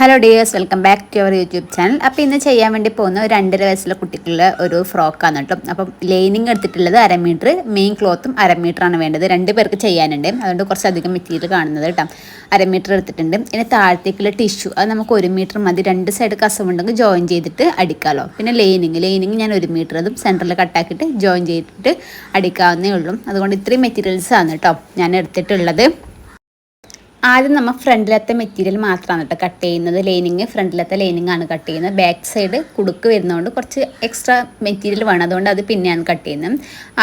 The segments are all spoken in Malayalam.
Hello dears welcome back to our YouTube channel അപ്പോൾ ഇന്ന് ചെയ്യാൻ വേണ്ടി പോകുന്ന ഒരു രണ്ടര വയസ്സുള്ള കുട്ടിക്കുള്ള ഒരു ഫ്രോക്കാണ് കേട്ടോ. അപ്പം ലൈനിങ് എടുത്തിട്ടുള്ളത് അര മീറ്റർ മെയിൻ ക്ലോത്തും അര ആണ് വേണ്ടത്. രണ്ട് പേർക്ക് ചെയ്യാനുണ്ട്. അതുകൊണ്ട് കുറച്ചധികം മെറ്റീരിയൽ കാണുന്നത് കേട്ടോ. അര മീറ്റർ എടുത്തിട്ടുണ്ട്. ഇനി താഴത്തേക്കുള്ള ടിഷ്യൂ അത് നമുക്ക് ഒരു മീറ്റർ മതി. രണ്ട് സൈഡ് കസവുണ്ടെങ്കിൽ ജോയിൻ ചെയ്തിട്ട് അടിക്കാമല്ലോ പിന്നെ ലൈനിങ് ലൈനിങ് ഞാൻ ഒരു മീറ്റർ അതും സെന്ററിൽ കട്ടാക്കിയിട്ട് ജോയിൻ ചെയ്തിട്ട് അടിക്കാവുന്നേ ഉള്ളൂ. അതുകൊണ്ട് ഇത്രയും മെറ്റീരിയൽസ് ആണ് കേട്ടോ ഞാൻ എടുത്തിട്ടുള്ളത്. ആദ്യം നമ്മൾ ഫ്രണ്ടിലത്തെ മെറ്റീരിയൽ മാത്രമാണ് കേട്ടോ കട്ട് ചെയ്യുന്നത്. ലൈനിങ് ഫ്രണ്ടിലത്തെ ലൈനിങ് ആണ് കട്ട് ചെയ്യുന്നത്. ബാക്ക് സൈഡ് കുടുക്ക് വരുന്നതുകൊണ്ട് കുറച്ച് എക്സ്ട്രാ മെറ്റീരിയൽ വേണം. അതുകൊണ്ട് അത് പിന്നെയാണ് കട്ട് ചെയ്യുന്നത്.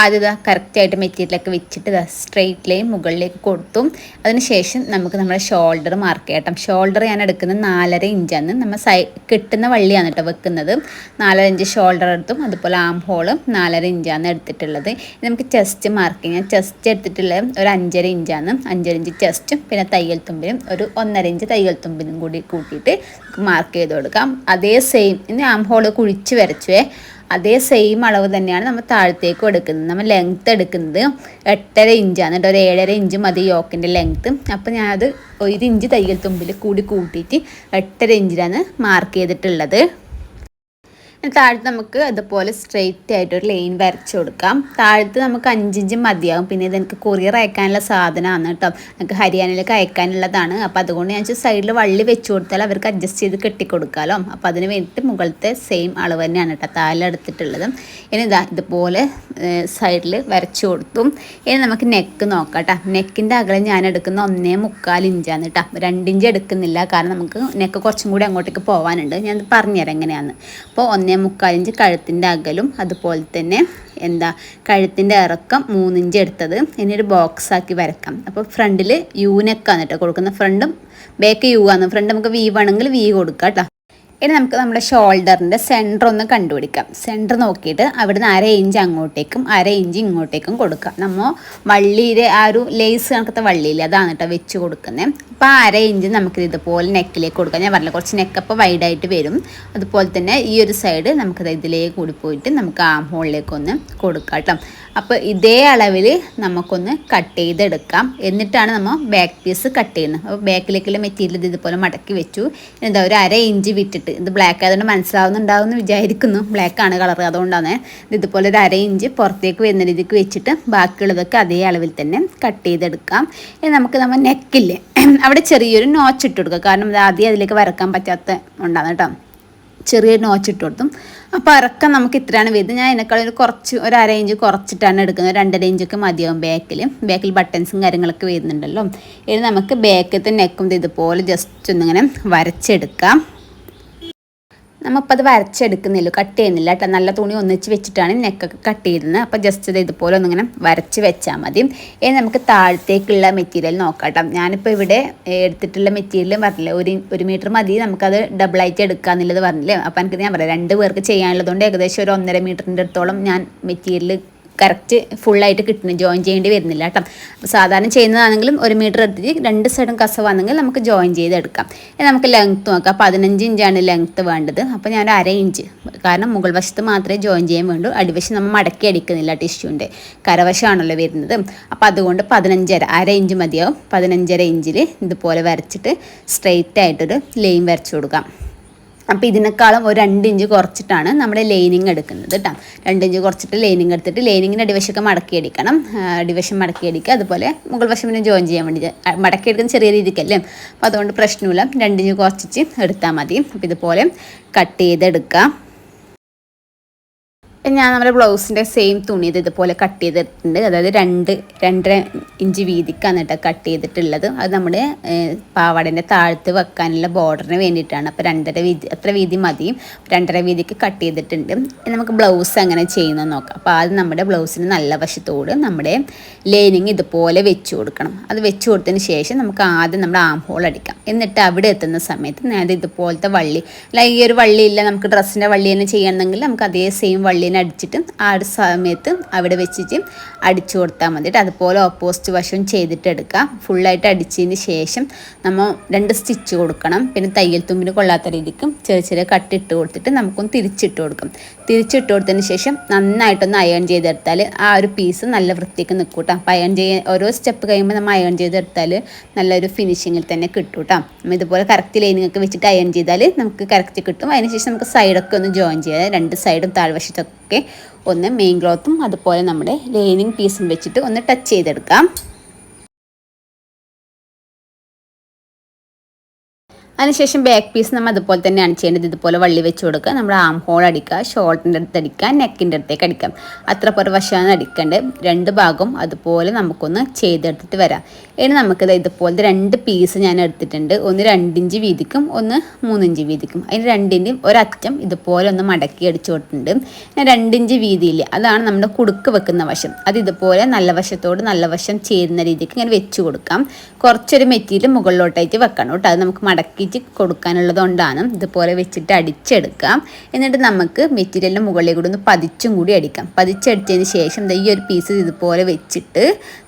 ആദ്യം ഇതാ കറക്റ്റായിട്ട് മെറ്റീരിയലൊക്കെ വെച്ചിട്ട് ഇതാ സ്ട്രെയിറ്റ് ലൈൻ മുകളിലേക്ക് കൊടുത്തു. അതിനുശേഷം നമുക്ക് നമ്മുടെ ഷോൾഡർ മാർക്ക് ചെയ്യണം ഷോൾഡർ ഞാൻ എടുക്കുന്നത് നാലര ഇഞ്ചാണ് നമ്മൾ സൈ കിട്ടുന്ന വള്ളിയാണ് കേട്ടോ വെക്കുന്നത്. നാലര ഇഞ്ച് ഷോൾഡർ എടുത്തും അതുപോലെ ആം ഹോളും നാലര ഇഞ്ചാണ് എടുത്തിട്ടുള്ളത്. നമുക്ക് ചെസ്റ്റ് മാർക്ക് ചെയ്യാം. ചെസ്റ്റ് എടുത്തിട്ടുള്ളത് ഒരു അഞ്ചര ഇഞ്ചാണ് അഞ്ചര ഇഞ്ച് ചെസ്റ്റും പിന്നെ തൈ തയ്യൽ തുമ്പിനും ഒരു ഒന്നര ഇഞ്ച് തയ്യൽ തുമ്പിനും കൂടി കൂട്ടിയിട്ട് മാർക്ക് ചെയ്ത് കൊടുക്കാം. അതേ സെയിം ഇനി ആം ഹോൾ കുഴിച്ച് വരച്ചുവേ. അതേ സെയിം അളവ് തന്നെയാണ് നമ്മൾ താഴത്തേക്കും എടുക്കുന്നത്. നമ്മൾ ലെങ്ത്ത് എടുക്കുന്നത് എട്ടര ഇഞ്ചാണ് കേട്ടോ. ഒരു ഏഴര ഇഞ്ച് മതി യോക്കിന്റെ ലെങ്ത്ത് അപ്പോൾ ഞാനത് ഒരു ഇഞ്ച് തയ്യൽ തുമ്പിൽ കൂടി കൂട്ടിയിട്ട് എട്ടര ഇഞ്ചിലാണ് മാർക്ക് ചെയ്തിട്ടുള്ളത്. താഴത്ത് നമുക്ക് അതുപോലെ സ്ട്രെയിറ്റ് ആയിട്ട് ഒരു ലൈൻ വരച്ച് കൊടുക്കാം. താഴത്ത് നമുക്ക് അഞ്ചിഞ്ച് മതിയാകും പിന്നെ ഇത് എനിക്ക് കൊറിയർ അയക്കാനുള്ള സാധനമാണ് കേട്ടോ. നമുക്ക് ഹരിയാനയിലേക്ക് അയക്കാനുള്ളതാണ്. അപ്പോൾ അതുകൊണ്ട് ഞാൻ സൈഡിൽ വള്ളി വെച്ച് കൊടുത്താൽ അവർക്ക് അഡ്ജസ്റ്റ് ചെയ്ത് കെട്ടിക്കൊടുക്കാമല്ലോ അപ്പോൾ അതിന് വേണ്ടിയിട്ട് മുകളിലത്തെ സെയിം അളവ് തന്നെയാണ് കേട്ടോ താഴെ എടുത്തിട്ടുള്ളത്. ഇനി ഇതാ ഇതുപോലെ സൈഡിൽ വരച്ച് കൊടുത്തു. ഇനി നമുക്ക് നെക്ക് നോക്കാം കേട്ടോ. നെക്കിന്റെ അകലം ഞാൻ എടുക്കുന്ന ഒന്നേ മുക്കാൽ ഇഞ്ചാണ് കേട്ടോ. രണ്ടിഞ്ച് എടുക്കുന്നില്ല. കാരണം നമുക്ക് നെക്ക് കുറച്ചും കൂടി അങ്ങോട്ടേക്ക് പോകാനുണ്ട് ഞാൻ പറഞ്ഞുതരാം എങ്ങനെയാണ് അപ്പോൾ ഒന്നേ മുക്കാലിഞ്ച് കഴുത്തിന്റെ അകലും അതുപോലെ തന്നെ എന്താ കഴുത്തിന്റെ ഇറക്കം മൂന്നിഞ്ച് എടുത്തത്. ഇനി ഒരു ബോക്സ് ആക്കി വരക്കാം. അപ്പോൾ ഫ്രണ്ടിൽ യൂനെക്കാണ് കേട്ടോ കൊടുക്കുന്ന ഫ്രണ്ടും ബാക്ക് യു ആണ്. ഫ്രണ്ട് നമുക്ക് വി വേണമെങ്കിൽ വി കൊടുക്കാം കേട്ടോ ഇനി നമുക്ക് നമ്മുടെ ഷോൾഡറിന്റെ സെന്റർ ഒന്ന് കണ്ടുപിടിക്കാം. സെന്റർ നോക്കിയിട്ട് അവിടുന്ന് അര ഇഞ്ച് അങ്ങോട്ടേക്കും അര ഇഞ്ച് ഇങ്ങോട്ടേക്കും കൊടുക്കാം നമ്മൾ വള്ളിയിലെ ആ ഒരു ലേസ് കണക്കത്തെ വള്ളിയിൽ അതാണ് കേട്ടോ വെച്ച് കൊടുക്കുന്നത് അപ്പോൾ ആ അര ഇഞ്ച് നമുക്കിത് ഇതുപോലെ നെക്കിലേക്ക് കൊടുക്കാം. ഞാൻ പറഞ്ഞില്ല കുറച്ച് നെക്കപ്പ് വൈഡായിട്ട് വരും. അതുപോലെ തന്നെ ഈ ഒരു സൈഡ് നമുക്കത് ഇതിലേക്ക് കൂടി പോയിട്ട് നമുക്ക് ആം മുകളിലേക്കൊന്ന് കൊടുക്കാം കേട്ടോ അപ്പോൾ ഇതേ അളവിൽ നമുക്കൊന്ന് കട്ട് ചെയ്തെടുക്കാം. എന്നിട്ടാണ് നമ്മൾ ബാക്ക് പീസ് കട്ട് ചെയ്യുന്നത്. അപ്പോൾ ബാക്കിലേക്കുള്ള മെറ്റീരിയൽ ഇതുപോലെ മടക്കി വെച്ചു. എന്താ ഒരു അര ഇഞ്ച് വിറ്റിട്ട് ഇത് ബ്ലാക്ക് ആയതുകൊണ്ട് മനസ്സിലാവുന്നുണ്ടാവും എന്ന് വിചാരിക്കുന്നു. ബ്ലാക്ക് ആണ് കളർ അതുകൊണ്ടാണ് ഇതുപോലെ ഒരു അര ഇഞ്ച് പുറത്തേക്ക് വരുന്ന രീതിക്ക് വെച്ചിട്ട് ബാക്കിയുള്ളതൊക്കെ അതേ അളവിൽ തന്നെ കട്ട് ചെയ്തെടുക്കാം. ഇനി നമുക്ക് നമ്മൾ നെക്കില്ലേ അവിടെ ചെറിയൊരു നോച്ചിട്ട് കൊടുക്കുക. കാരണം ആദ്യം അതിലേക്ക് വരക്കാൻ പറ്റാത്ത ഉണ്ടാകും കേട്ടോ. ചെറിയൊരു നോച്ചിട്ട് കൊടുത്തും. അപ്പോൾ അറക്കം നമുക്ക് ഇത്രയാണ് വരുന്നത് ഞാൻ അതിനേക്കാളും ഒരു കുറച്ച് ഒരു അര ഇഞ്ച് കുറച്ചിട്ടാണ് എടുക്കുന്നത്. രണ്ടര ഇഞ്ചൊക്കെ മതിയാവും ബാക്കിൽ ബാക്കിൽ ബട്ടൺസും കാര്യങ്ങളൊക്കെ വരുന്നുണ്ടല്ലോ. ഇനി നമുക്ക് ബാക്കത്തെ നെക്കും ഇതുപോലെ ജസ്റ്റ് ഒന്നിങ്ങനെ വരച്ചെടുക്കാം. നമ്മളിപ്പോൾ അത് വരച്ചെടുക്കുന്നില്ല കട്ട് ചെയ്യുന്നില്ല കേട്ടോ. നല്ല തുണി ഒന്നിച്ച് വെച്ചിട്ടാണ് നെക്കൊക്കെ കട്ട് ചെയ്യുന്നത് അപ്പോൾ ജസ്റ്റ് ഇത് ഇതുപോലെ ഒന്നിങ്ങനെ വരച്ച് വെച്ചാൽ മതി. ഇനി നമുക്ക് താഴത്തേക്കുള്ള മെറ്റീരിയൽ നോക്കാം ഞാനിപ്പോൾ ഇവിടെ എടുത്തിട്ടുള്ള മെറ്റീരിയൽ പറഞ്ഞില്ലേ ഒരു ഒരു മീറ്റർ മതി നമുക്കത് ഡബിളായിട്ട് എടുക്കാമെന്നുള്ളത് പറഞ്ഞില്ലേ. അപ്പോൾ എനിക്ക് ഞാൻ പറയാം. രണ്ട് പേർക്ക് ചെയ്യാനുള്ളതുകൊണ്ട് ഏകദേശം ഒരു ഒന്നര മീറ്ററിന്റെ അടുത്തോളം ഞാൻ മെറ്റീരിയൽ കറക്റ്റ് ഫുള്ളായിട്ട് കിട്ടുന്നു ജോയിൻ ചെയ്യേണ്ടി വരുന്നില്ല കേട്ടോ. അപ്പോൾ സാധാരണ ചെയ്യുന്നതാണെങ്കിലും ഒരു മീറ്റർ എടുത്തിട്ട് രണ്ട് സൈഡും കസവാണെങ്കിൽ നമുക്ക് ജോയിൻ ചെയ്തെടുക്കാം. നമുക്ക് ലെങ്ത്ത് നോക്കാം. പതിനഞ്ച് ഇഞ്ചാണ് ലെങ്ത്ത് വേണ്ടത്. അപ്പോൾ ഞാൻ അര ഇഞ്ച് കാരണം മുകൾ വശത്ത് മാത്രമേ ജോയിൻ ചെയ്യാൻ വേണ്ടൂ. അടിവശം നമ്മൾ മടക്കി അടിക്കുന്നില്ല ടിഷ്യൂന്റെ കരവശമാണല്ലോ വരുന്നത്. അപ്പോൾ അതുകൊണ്ട് പതിനഞ്ചര അര ഇഞ്ച് മതിയാവും. പതിനഞ്ചര ഇഞ്ചിൽ ഇതുപോലെ വരച്ചിട്ട് സ്ട്രെയിറ്റ് ആയിട്ടൊരു ലൈൻ വരച്ചു കൊടുക്കാം. അപ്പോൾ ഇതിനേക്കാളും ഒരു രണ്ട് ഇഞ്ച് കുറച്ചിട്ടാണ് നമ്മൾ ലൈനിങ് എടുക്കുന്നത് കേട്ടോ. രണ്ട് ഇഞ്ച് കുറച്ചിട്ട് ലൈനിങ് എടുത്തിട്ട് ലൈനിങ്ങിന്റെ അടിവശമൊക്കെ മടക്കി അടിക്കണം. അടിവശം മടക്കി അടിക്കുക. അതുപോലെ മുകൾ വശം പിന്നെ ജോയിൻ ചെയ്യാൻ വേണ്ടി മടക്കി എടുക്കുന്ന ചെറിയ രീതിക്കല്ലേ? അപ്പോൾ അതുകൊണ്ട് പ്രശ്നമില്ല. രണ്ട് ഇഞ്ച് കുറച്ചിട്ട് എടുത്താൽ മതി. അപ്പോൾ ഇതുപോലെ കട്ട് ചെയ്തെടുക്കാം. ഞാൻ നമ്മുടെ ബ്ലൗസിന്റെ സെയിം തുണി ഇത് ഇതുപോലെ കട്ട് ചെയ്തിട്ടുണ്ട്. അതായത് രണ്ട് രണ്ടര ഇഞ്ച് വീതിക്കാണ് കേട്ടോ കട്ട് ചെയ്തിട്ടുള്ളത്. അത് നമ്മുടെ പാവാടേന്റെ താഴത്ത് വെക്കാനുള്ള ബോർഡറിന് വേണ്ടിയിട്ടാണ്. അപ്പോൾ രണ്ടര വീതി അത്ര വീതി മതി. രണ്ടര വീതിക്ക് കട്ട് ചെയ്തിട്ടുണ്ട്. നമുക്ക് ബ്ലൗസ് അങ്ങനെ ചെയ്യുന്നത് നോക്കാം. അപ്പോൾ ആദ്യം നമ്മുടെ ബ്ലൗസിന് നല്ല വശത്തോട് നമ്മുടെ ലൈനിങ് ഇതുപോലെ വെച്ച് കൊടുക്കണം. അത് വെച്ച് കൊടുത്തതിന് ശേഷം നമുക്ക് ആദ്യം നമ്മുടെ ആം ഹോൾ അടിക്കാം. എന്നിട്ട് അവിടെ എത്തുന്ന സമയത്ത് ഞാൻ ഇതുപോലത്തെ വള്ളി അല്ല ഈ ഒരു വള്ളിയില്ല നമുക്ക് ഡ്രസ്സിന്റെ വള്ളി തന്നെ ചെയ്യണമെങ്കിൽ നമുക്ക് അതേ സെയിം വള്ളി ലൈൻ അടിച്ചിട്ട് ആ ഒരു സമയത്ത് അവിടെ വെച്ചിട്ട് അടിച്ചു കൊടുത്താൽ മതി അതുപോലെ ഓപ്പോസിറ്റ് വശവും ചെയ്തിട്ട് എടുക്കാം. ഫുള്ളായിട്ട് അടിച്ചതിന് ശേഷം നമ്മൾ രണ്ട് സ്റ്റിച്ച് കൊടുക്കണം. പിന്നെ തയ്യൽ തുമ്പിന് കൊള്ളാത്ത രീതിക്കും ചെറിയ ചെറിയ കട്ടിട്ട് കൊടുത്തിട്ട് നമുക്കൊന്ന് തിരിച്ചിട്ട് കൊടുക്കും. തിരിച്ചിട്ട് കൊടുത്തതിന് ശേഷം നന്നായിട്ടൊന്ന് അയൺ ചെയ്തെടുത്താൽ ആ ഒരു പീസ് നല്ല വൃത്തിക്ക് നിൽക്കും കേട്ടോ അപ്പോൾ അയൺ ചെയ്യാൻ ഓരോ സ്റ്റെപ്പ് കഴിയുമ്പോൾ നമ്മൾ അയൺ ചെയ്തെടുത്താൽ നല്ലൊരു ഫിനിഷിങ്ങിൽ തന്നെ കിട്ടും കേട്ടോ നമ്മൾ ഇതുപോലെ കറക്റ്റ് ലൈനിങ് ഒക്കെ വെച്ചിട്ട് അയൺ ചെയ്താൽ നമുക്ക് കറക്റ്റ് കിട്ടും. അതിനുശേഷം നമുക്ക് സൈഡൊക്കെ ഒന്ന് ജോയിൻ ചെയ്യാം. രണ്ട് സൈഡും താഴ്വശത്തൊക്കെ ഒന്ന് മെയിൻ ക്ലോത്തും അതുപോലെ നമ്മുടെ ലൈനിങ് പീസും വെച്ചിട്ട് ഒന്ന് ടച്ച് ചെയ്തെടുക്കാം. അതിനുശേഷം ബാക്ക് പീസ് നമ്മൾ അതുപോലെ തന്നെയാണ് ചെയ്യേണ്ടത്. ഇതുപോലെ വള്ളി വെച്ച് കൊടുക്കുക. നമ്മൾ ആം ഹോൾ അടിക്കുക. ഷോൾട്ടിന്റെ അടുത്ത് അടിക്കുക. നെക്കിന്റെ അടുത്തേക്ക് അടിക്കാം അത്ര പുറ വശമാണ് അടിക്കേണ്ടത്. രണ്ട് ഭാഗവും അതുപോലെ നമുക്കൊന്ന് ചെയ്തെടുത്തിട്ട് വരാം. ഇനി നമുക്കിത് ഇതുപോലത്തെ രണ്ട് പീസ് ഞാൻ എടുത്തിട്ടുണ്ട്. ഒന്ന് രണ്ടിഞ്ച് വീതിക്കും ഒന്ന് മൂന്നിഞ്ച് വീതിക്കും. അതിന് രണ്ടിന്റെയും ഒരറ്റം ഇതുപോലെ ഒന്ന് മടക്കി അടിച്ചു കൊടുത്തിട്ടുണ്ട്. ഞാൻ രണ്ടിഞ്ച് വീതിയിൽ അതാണ് നമ്മുടെ കുടുക്ക് വെക്കുന്ന വശം. അത് ഇതുപോലെ നല്ല വശത്തോട് നല്ല വശം ചേരുന്ന രീതിക്ക് ഇങ്ങനെ വെച്ച് കൊടുക്കാം. കുറച്ചൊരു മെറ്റീരിയൽ മുകളിലോട്ടായിട്ട് വെക്കണം കേട്ടോ. അത് നമുക്ക് മടക്കി ആക്കിയിട്ട് കൊടുക്കാനുള്ളതുകൊണ്ടാണ് ഇതുപോലെ വെച്ചിട്ട് അടിച്ചെടുക്കാം. എന്നിട്ട് നമുക്ക് മെറ്റീരിയലിന്റെ മുകളിൽ കൂടി ഒന്ന് പതിച്ചും കൂടി അടിക്കാം. പതിച്ചടിച്ചതിന് ശേഷം ഈ ഒരു പീസ് ഇതുപോലെ വെച്ചിട്ട്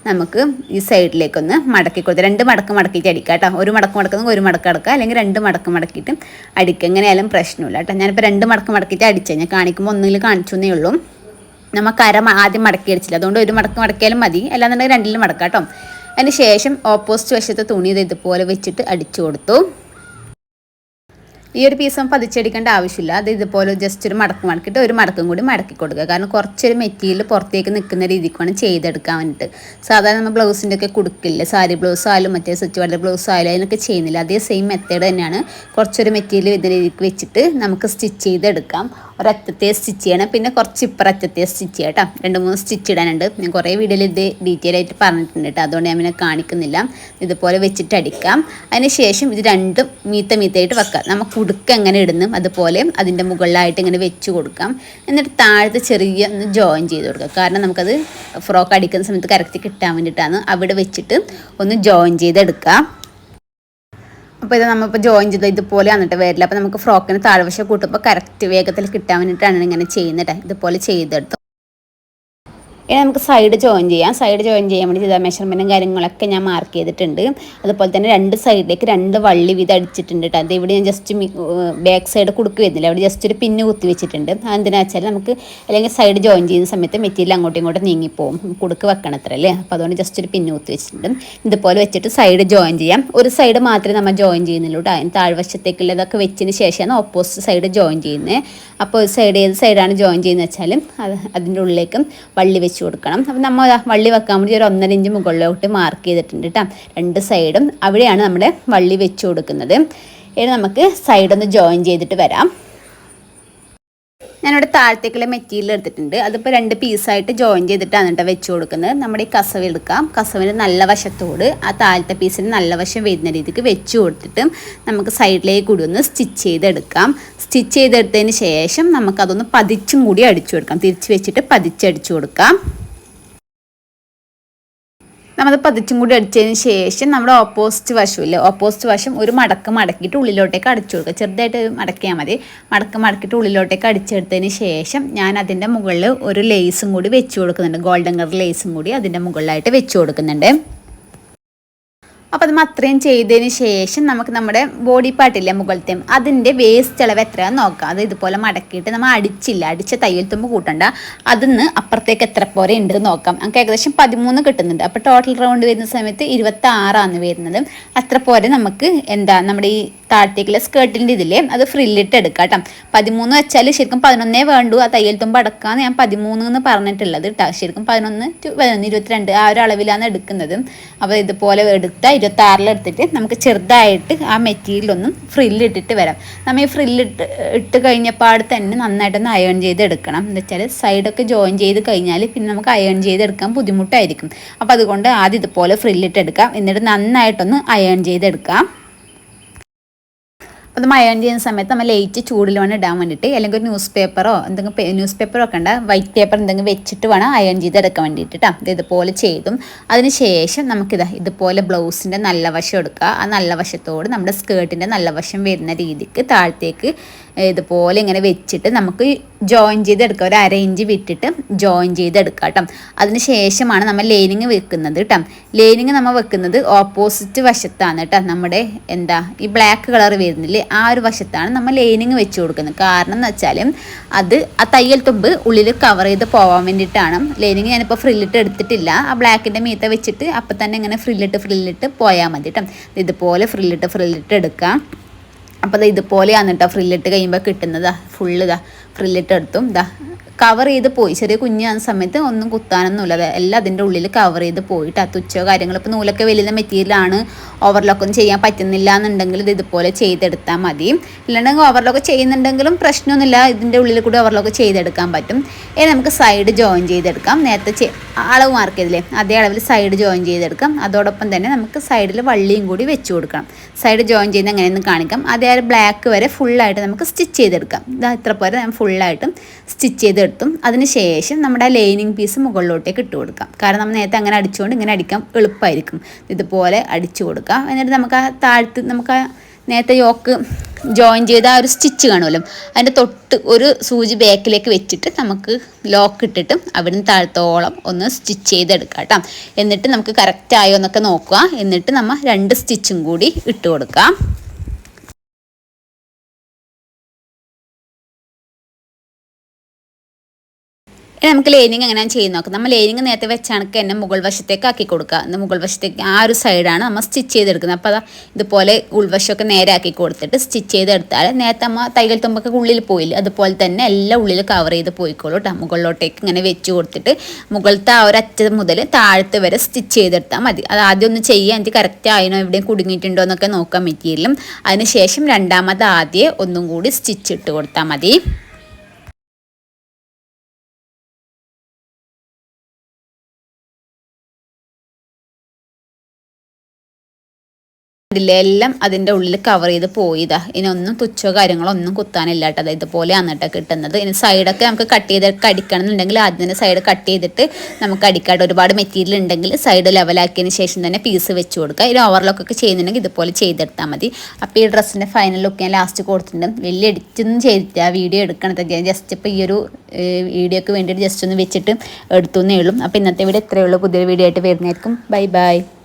നമുക്ക് ഈ സൈഡിലേക്കൊന്ന് മടക്കി കൊടുത്ത് രണ്ട് മടക്ക് മടക്കിയിട്ട് അടിക്കാം കേട്ടോ. ഒരു മടക്ക് മടക്കുന്ന ഒരു മടക്ക് അടക്കുക അല്ലെങ്കിൽ രണ്ട് മടക്ക് മടക്കിയിട്ട് അടിക്കുക എങ്ങനെയായാലും പ്രശ്നമില്ല കേട്ടോ. ഞാനിപ്പോൾ രണ്ട് മടക്ക് മടക്കിയിട്ട് അടിച്ചത് ഞാൻ കാണിക്കുമ്പോൾ ഒന്നിൽ കാണിച്ചു എന്നേ ഉള്ളൂ. നമുക്ക് അര ആദ്യം മടക്കി അടിച്ചില്ല. അതുകൊണ്ട് ഒരു മടക്ക് മടക്കിയാലും മതി. അല്ലാന്നുണ്ടെങ്കിൽ രണ്ടിലും മടക്കാം കേട്ടോ. അതിന് ശേഷം ഓപ്പോസിറ്റ് വശത്തെ തുണി ഇതുപോലെ വെച്ചിട്ട് അടിച്ചു കൊടുത്തു. ഈ ഒരു പീസ് പതിച്ചടിക്കേണ്ട ആവശ്യമില്ല. അത് ഇതുപോലെ ജസ്റ്റ് ഒരു മടക്ക് മടക്കിയിട്ട് ഒരു മടക്കും കൂടി മടക്കി കൊടുക്കുക. കാരണം കുറച്ചൊരു മെറ്റീരിയൽ പുറത്തേക്ക് നിൽക്കുന്ന രീതിക്ക് വേണം ചെയ്തെടുക്കാൻ വേണ്ടിയിട്ട്. സാധാരണ നമ്മൾ ബ്ലൗസിന്റെ ഒക്കെ കൊടുക്കില്ല? സാരി ബ്ലൗസ് ആയാലും മറ്റേ സ്വിച്ച് വാട്ടർ ബ്ലൗസ് ആയാലും അതിനൊക്കെ ചെയ്യുന്നില്ല. അതേ സെയിം മെത്തേഡ് തന്നെയാണ് കുറച്ചൊരു മെറ്റീരിയൽ ഇതിന്റെ രീതിക്ക് വെച്ചിട്ട് നമുക്ക് സ്റ്റിച്ച് ചെയ്തെടുക്കാം. ഒരറ്റത്തെ സ്റ്റിച്ച് ചെയ്യണം. പിന്നെ കുറച്ച് ഇപ്പുററ്റത്തെ സ്റ്റിച്ച് ചെയ്യാം കേട്ടോ രണ്ട് മൂന്ന് സ്റ്റിച്ച് ഇടാനുണ്ട്. ഞാൻ കുറേ വീഡിയോയിൽ ഇത് ഡീറ്റെയിൽ ആയിട്ട് പറഞ്ഞിട്ടുണ്ട് കേട്ടോ അതുകൊണ്ട് ഞാൻ പിന്നെ കാണിക്കുന്നില്ല. ഇതുപോലെ വെച്ചിട്ട് അടിക്കാം. അതിന് ശേഷം ഇത് രണ്ടും മീത്ത മീത്തയായിട്ട് വെക്കാം. നമുക്ക് ഉടുക്ക എങ്ങനെ ഇടുന്നു അതുപോലെ അതിന്റെ മുകളിലായിട്ട് ഇങ്ങനെ വെച്ച് കൊടുക്കാം. എന്നിട്ട് താഴത്തെ ചെറിയ ഒന്ന് ജോയിൻ ചെയ്ത് കൊടുക്കാം. കാരണം നമുക്കത് ഫ്രോക്ക് അടിക്കുന്ന സമയത്ത് കറക്റ്റ് കിട്ടാൻ വേണ്ടിയിട്ടാണ്. അവിടെ വെച്ചിട്ട് ഒന്ന് ജോയിൻ ചെയ്തെടുക്കാം. അപ്പോൾ ഇത് നമ്മളിപ്പോൾ ജോയിൻ ചെയ്ത് ഇതുപോലെ വന്നിട്ട് വരില്ല. അപ്പോൾ നമുക്ക് ഫ്രോക്കിന് താഴ്വശം കൂട്ടുമ്പോൾ കറക്റ്റ് വേഗത്തിൽ കിട്ടാൻ വേണ്ടിയിട്ടാണ് ഇങ്ങനെ ചെയ്യുന്നത് ഇതുപോലെ ചെയ്തെടുത്തു. ഇനി നമുക്ക് സൈഡ് ജോയിൻ ചെയ്യാം. സൈഡ് ജോയിൻ ചെയ്യാൻ വേണ്ടി ചെയ്ത മെഷർമെന്റും കാര്യങ്ങളൊക്കെ ഞാൻ മാർക്ക് ചെയ്തിട്ടുണ്ട്. അതുപോലെ തന്നെ രണ്ട് സൈഡിലേക്ക് രണ്ട് വള്ളി വീതം അടിച്ചിട്ടുണ്ട് കേട്ടോ അത് ഇവിടെ ഞാൻ ജസ്റ്റ് ബാക്ക് സൈഡ് കുടുക്ക് വരുന്നില്ല അവിടെ ജസ്റ്റ് ഒരു പിന്ന് കുത്തി വെച്ചിട്ടുണ്ട്. അതെന്തിനാ വെച്ചാൽ നമുക്ക് അല്ലെങ്കിൽ സൈഡ് ജോയിൻ ചെയ്യുന്ന സമയത്ത് മെറ്റീരിയൽ അങ്ങോട്ടും ഇങ്ങോട്ടും നീങ്ങിപ്പോവും. കുടുക്ക് വെക്കണം അത്ര അല്ലേ? അപ്പോൾ അതുകൊണ്ട് ജസ്റ്റ് ഒരു പിന്ന് കുത്തി വെച്ചിട്ടുണ്ട്. ഇതുപോലെ വെച്ചിട്ട് സൈഡ് ജോയിൻ ചെയ്യാം. ഒരു സൈഡ് മാത്രമേ നമ്മൾ ജോയിൻ ചെയ്യുന്നുള്ളൂ അതിന് താഴ്വശത്തേക്കുള്ളതൊക്കെ വെച്ചതിന് ശേഷമാണ് ഓപ്പോസിറ്റ് സൈഡ് ജോയിൻ ചെയ്യുന്നത്. അപ്പോൾ സൈഡ് ഏത് സൈഡാണ് ജോയിൻ ചെയ്യുന്നത് വെച്ചാലും അത് അതിന്റെ ഉള്ളിലേക്കും വള്ളി വെച്ച് കൊടുക്കണം. അപ്പം നമ്മൾ വള്ളി വെക്കാൻ വേണ്ടി ഒരു ഒന്നര ഇഞ്ച് മുകളിലോട്ട് മാർക്ക് ചെയ്തിട്ടുണ്ട് കേട്ടോ. രണ്ട് സൈഡും അവിടെയാണ് നമ്മുടെ വള്ളി വെച്ച് കൊടുക്കുന്നത്. ഇനി നമുക്ക് സൈഡൊന്ന് ജോയിൻ ചെയ്തിട്ട് വരാം. ഞാനിവിടെ താഴത്തേക്കുള്ള മെറ്റീരിയൽ എടുത്തിട്ടുണ്ട്. അതിപ്പോൾ രണ്ട് പീസായിട്ട് ജോയിൻ ചെയ്തിട്ടാണ് കേട്ടോ വെച്ച് കൊടുക്കുന്നത്. നമ്മുടെ ഈ കസവ് എടുക്കാം. കസവിന് നല്ല വശത്തോട് ആ താഴത്തെ പീസിന് നല്ല വശം വരുന്ന രീതിക്ക് വെച്ച് കൊടുത്തിട്ട് നമുക്ക് സൈഡിലേക്ക് കൂടി ഒന്ന് സ്റ്റിച്ച് ചെയ്തെടുക്കാം. സ്റ്റിച്ച് ചെയ്തെടുത്തതിന് ശേഷം നമുക്കതൊന്ന് പതിച്ചും കൂടി അടിച്ചു കൊടുക്കാം. തിരിച്ച് വെച്ചിട്ട് പതിച്ചടിച്ചു കൊടുക്കാം. നമ്മളത് പതിച്ചും കൂടി അടിച്ചതിന് ശേഷം നമ്മുടെ ഓപ്പോസിറ്റ് വശമില്ലേ ഓപ്പോസിറ്റ് വശം ഒരു മടക്ക് മടക്കിയിട്ട് ഉള്ളിലോട്ടേക്ക് അടിച്ചു കൊടുക്കുക. ചെറുതായിട്ട് മടക്കിയാൽ മതി. മടക്ക് മടക്കിയിട്ട് ഉള്ളിലോട്ടേക്ക് അടിച്ചെടുത്തതിന് ശേഷം ഞാൻ അതിന്റെ മുകളിൽ ഒരു ലേസും കൂടി വെച്ച് കൊടുക്കുന്നുണ്ട്. ഗോൾഡൻ കളർ ലേസും കൂടി അതിന്റെ മുകളിലായിട്ട് വെച്ച് കൊടുക്കുന്നുണ്ട്. അപ്പോൾ നമ്മൾ അത്രയും ചെയ്തതിന് ശേഷം നമുക്ക് നമ്മുടെ ബോഡി പാർട്ടില്ലേ മുകളിലത്തെ അതിന്റെ വേസ്റ്റ് അളവ് എത്രയാണെന്ന് നോക്കാം. അത് ഇതുപോലെ മടക്കിയിട്ട് നമ്മൾ അടിച്ചില്ല. അടിച്ച തയ്യൽ തുമ്പ് കൂട്ടണ്ട. അതിന്ന് അപ്പുറത്തേക്ക് എത്ര പോരെ ഉണ്ട് നോക്കാം. നമുക്ക് ഏകദേശം പതിമൂന്ന് കിട്ടുന്നുണ്ട്. അപ്പോൾ ടോട്ടൽ റൗണ്ട് വരുന്ന സമയത്ത് ഇരുപത്തി ആറാണ് വരുന്നത്. അത്ര പോരെ നമുക്ക് എന്താ നമ്മുടെ ഈ താഴത്തേക്കുള്ള സ്കേർട്ടിന്റെ ഇതില്ലേ അത് ഫ്രില്ലിട്ട് എടുക്കാം കേട്ടോ. പതിമൂന്ന് വെച്ചാൽ ശരിക്കും പതിനൊന്നേ വേണ്ടു. ആ തയ്യൽ തുമ്പ് അടക്കാന്ന് ഞാൻ പതിമൂന്ന് എന്ന് പറഞ്ഞിട്ടുള്ളത് കേട്ടോ. ശരിക്കും പതിനൊന്ന് പതിനൊന്ന് ഇരുപത്തിരണ്ട് ആ ഒരു അളവിലാണ് എടുക്കുന്നത്. അപ്പോൾ ഇതുപോലെ എടുത്താൽ ഇരുപത്തി ആറിലെടുത്തിട്ട് നമുക്ക് ചെറുതായിട്ട് ആ മെറ്റീരിയൽ ഒന്നും ഫ്രില്ലിട്ടിട്ട് വരാം. നമ്മൾ ഈ ഫ്രില്ലിട്ട് ഇട്ട് കഴിഞ്ഞപ്പാട് തന്നെ നന്നായിട്ടൊന്ന് അയൺ ചെയ്ത് എടുക്കണം. എന്ന് വെച്ചാൽ സൈഡൊക്കെ ജോയിൻ ചെയ്ത് കഴിഞ്ഞാൽ പിന്നെ നമുക്ക് അയൺ ചെയ്തെടുക്കാൻ ബുദ്ധിമുട്ടായിരിക്കും. അപ്പോൾ അതുകൊണ്ട് ആദ്യം ഇതുപോലെ ഫ്രില്ലിട്ടെടുക്കാം എന്നിട്ട് നന്നായിട്ടൊന്ന് അയൺ ചെയ്തെടുക്കാം അത് മഴ ചെയ്യുന്ന സമയത്ത് നമ്മൾ ലൈറ്റ് ചൂടിൽ വേണം ഇടാൻ വേണ്ടിയിട്ട് അല്ലെങ്കിൽ ഒരു ന്യൂസ് പേപ്പറോ എന്തെങ്കിലും ന്യൂസ് പേപ്പറോ ഒക്കെ ഉണ്ട് വൈറ്റ് പേപ്പർ എന്തെങ്കിലും വെച്ചിട്ട് വേണം അയൺ ചെയ്തെടുക്കാൻ വേണ്ടിയിട്ട് കേട്ടോ ഇത് ഇതുപോലെ ചെയ്തും. അതിന് ശേഷം നമുക്കിത് ഇതുപോലെ ബ്ലൗസിന്റെ നല്ല വശം എടുക്കുക. ആ നല്ല വശത്തോട് നമ്മുടെ സ്കേർട്ടിന്റെ നല്ല വശം വരുന്ന രീതിക്ക് താഴത്തേക്ക് ഇതുപോലെ ഇങ്ങനെ വെച്ചിട്ട് നമുക്ക് ജോയിൻ ചെയ്തെടുക്കാം. ഒരു അര ഇഞ്ച് വിട്ടിട്ട് ജോയിൻ ചെയ്തെടുക്കാം കേട്ടോ അതിന് ശേഷമാണ് നമ്മൾ ലൈനിങ് വെക്കുന്നത് കേട്ടോ ലൈനിങ് നമ്മൾ വെക്കുന്നത് ഓപ്പോസിറ്റ് വശത്താണ് കേട്ടോ നമ്മുടെ എന്താ ഈ ബ്ലാക്ക് കളർ വരുന്നില്ലേ ആ ഒരു വശത്താണ് നമ്മൾ ലൈനിങ് വെച്ച് കൊടുക്കുന്നത്. കാരണം എന്ന് വെച്ചാൽ അത് ആ തയ്യൽ തുമ്പ് ഉള്ളിൽ കവർ ചെയ്ത് പോകാൻ വേണ്ടിയിട്ടാണ്. ലൈനിങ് ഞാനിപ്പോൾ ഫ്രില്ലിട്ട് എടുത്തിട്ടില്ല. ആ ബ്ലാക്കിന്റെ മീത്ത വെച്ചിട്ട് അപ്പം തന്നെ ഇങ്ങനെ ഫ്രില്ലിട്ട് ഫ്രില്ലിട്ട് പോയാൽ മതി കേട്ടോ ഇതുപോലെ ഫ്രില്ലിട്ട് ഫ്രില്ലിട്ട് എടുക്കാം. അപ്പോൾ ഇതുപോലെയാണ് കേട്ടോ ഫ്രില്ലിട്ട് കഴിയുമ്പോൾ കിട്ടുന്നത്. ഫുള്ള് ഇതാ ഫ്രില്ലിട്ട് എടുത്തും ഇതാ കവർ ചെയ്ത് പോയി. ചെറിയ കുഞ്ഞാകുന്ന സമയത്ത് ഒന്നും കുത്താനൊന്നുമില്ല. എല്ലാം അതിന്റെ ഉള്ളിൽ കവർ ചെയ്ത് പോയിട്ട് ആ തുച്ചോ കാര്യങ്ങൾ ഇപ്പോൾ നൂലൊക്കെ വലിയ മെറ്റീരിയലാണ് ഓവർലോക്കൊന്നും ചെയ്യാൻ പറ്റുന്നില്ല എന്നുണ്ടെങ്കിൽ ഇത് ഇതുപോലെ ചെയ്തെടുത്താൽ മതി. ഇല്ലാണ്ടെങ്കിൽ ഓവർലോക്ക് ചെയ്യുന്നുണ്ടെങ്കിലും പ്രശ്നമൊന്നുമില്ല. ഇതിന്റെ ഉള്ളിൽ കൂടി ഓവർലോക്ക് ചെയ്തെടുക്കാൻ പറ്റും. ഇനി നമുക്ക് സൈഡ് ജോയിൻ ചെയ്തെടുക്കാം. നേരത്തെ അളവ് മാർക്ക് ചെയ്തില്ലേ? അതേ അളവിൽ സൈഡ് ജോയിൻ ചെയ്തെടുക്കാം. അതോടൊപ്പം തന്നെ നമുക്ക് സൈഡിൽ വള്ളിയും കൂടി വെച്ച് കൊടുക്കണം. സൈഡ് ജോയിൻ ചെയ്യുന്ന എങ്ങനെയെന്ന് കാണിക്കാം. അതേ ബ്ലാക്ക് വരെ ഫുള്ളായിട്ട് നമുക്ക് സ്റ്റിച്ച് ചെയ്തെടുക്കാം. ഇതാ ഇത്ര പോലെ ഫുള്ളായിട്ടും സ്റ്റിച്ച് അതിന് ശേഷം നമ്മുടെ ലൈനിങ് പീസ് മുകളിലോട്ടേക്ക് ഇട്ട് കൊടുക്കാം. കാരണം നമ്മൾ നേരത്തെ അങ്ങനെ അടിച്ചുകൊണ്ട് ഇങ്ങനെ അടിക്കാൻ എളുപ്പമായിരിക്കും ഇതുപോലെ അടിച്ചു കൊടുക്കാം എന്നിട്ട് നമുക്ക് ആ താഴ്ത്ത് നമുക്ക് ആ നേരത്തെ യോക്ക് ജോയിൻ ചെയ്ത ആ ഒരു സ്റ്റിച്ച് കാണുമല്ലോ. അതിന്റെ തൊട്ട് ഒരു സൂചി ബാക്കിലേക്ക് വെച്ചിട്ട് നമുക്ക് ലോക്ക് ഇട്ടിട്ട് അവിടുന്ന് താഴത്തോളം ഒന്ന് സ്റ്റിച്ച് ചെയ്തെടുക്കാം കേട്ടോ. എന്നിട്ട് നമുക്ക് കറക്റ്റ് ആയോ എന്നൊക്കെ നോക്കുക. എന്നിട്ട് നമ്മൾ രണ്ട് സ്റ്റിച്ചും കൂടി ഇട്ട് കൊടുക്കാം. ഇനി നമുക്ക് ലൈനിങ് എങ്ങനെയാണ് ചെയ്യുന്ന നോക്കാം. നമ്മൾ ലൈനിങ് നേരത്തെ വെച്ചാണക്ക് എന്നെ മുകൾ വശത്തേക്ക് ആക്കി കൊടുക്കുക. എന്നാൽ മുകൾ വശത്തേക്ക് ആ ഒരു സൈഡാണ് നമ്മൾ സ്റ്റിച്ച് ചെയ്തെടുക്കുന്നത്. അപ്പോൾ അതാ ഇതുപോലെ ഉൾവശമൊക്കെ നേരെ ആക്കി കൊടുത്തിട്ട് സ്റ്റിച്ച് ചെയ്തെടുത്താൽ നേരത്തെ നമ്മൾ തൈകൾ തുമ്പൊക്കെ ഉള്ളിൽ പോയില്ല? അതുപോലെ തന്നെ എല്ലാം ഉള്ളിൽ കവർ ചെയ്ത് പോയിക്കോളൂ കേട്ടോ മുകളിലോട്ടേക്ക് ഇങ്ങനെ വെച്ച് കൊടുത്തിട്ട് മുകളിലത്തെ ആ ഒരു അറ്റ മുതൽ താഴത്ത് വരെ സ്റ്റിച്ച് ചെയ്തെടുത്താൽ മതി. അത് ആദ്യം ഒന്ന് ചെയ്യാൻ എനിക്ക് കറക്റ്റ് ആയിനോ എവിടെയും കുടുങ്ങിയിട്ടുണ്ടോ എന്നൊക്കെ നോക്കാൻ പറ്റിയില്ല അതിനുശേഷം രണ്ടാമത് ആദ്യം ഒന്നും കൂടി സ്റ്റിച്ച് ഇട്ട് കൊടുത്താൽ മതി. എല്ലാം അതിന്റെ ഉള്ളിൽ കവർ ചെയ്ത് പോയതാ. ഇനി ഒന്നും തുച്ചോ കാര്യങ്ങളോ ഒന്നും കുത്താനില്ല കേട്ടോ അത് ഇതുപോലെയാണ് കേട്ടോ കിട്ടുന്നത്. ഇനി സൈഡൊക്കെ നമുക്ക് കട്ട് ചെയ്ത് അടിക്കണം എന്നുണ്ടെങ്കിൽ ആദ്യം തന്നെ സൈഡ് കട്ട് ചെയ്തിട്ട് നമുക്ക് അടിക്കാട്ട് ഒരുപാട് മെറ്റീരിയൽ ഉണ്ടെങ്കിൽ സൈഡ് ലെവലാക്കിയതിന് ശേഷം തന്നെ പീസ് വെച്ച് കൊടുക്കുക. ഇനി ഓവർലോക്കൊക്കെ ചെയ്യുന്നുണ്ടെങ്കിൽ ഇതുപോലെ ചെയ്തെടുത്താൽ മതി. അപ്പോൾ ഈ ഡ്രസ്സിന്റെ ഫൈനൽ ലുക്ക് ഞാൻ ലാസ്റ്റ് കൊടുത്തിട്ടുണ്ട്. വലിയ എഡിറ്റൊന്നും ചെയ്തിട്ട് ആ വീഡിയോ ഞാൻ ജസ്റ്റ് ഇപ്പോൾ ഈ ഒരു വീഡിയോക്ക് വേണ്ടിയിട്ട് ജസ്റ്റ് ഒന്ന് വെച്ചിട്ട് എടുത്തു എന്നേ ഉള്ളൂ. അപ്പോൾ ഇന്നത്തെ വീഡിയോ ഇത്രയേ ഉള്ളൂ. പുതിയൊരു വീഡിയോ ആയിട്ട് വരുന്നതായിരിക്കും. Bye bye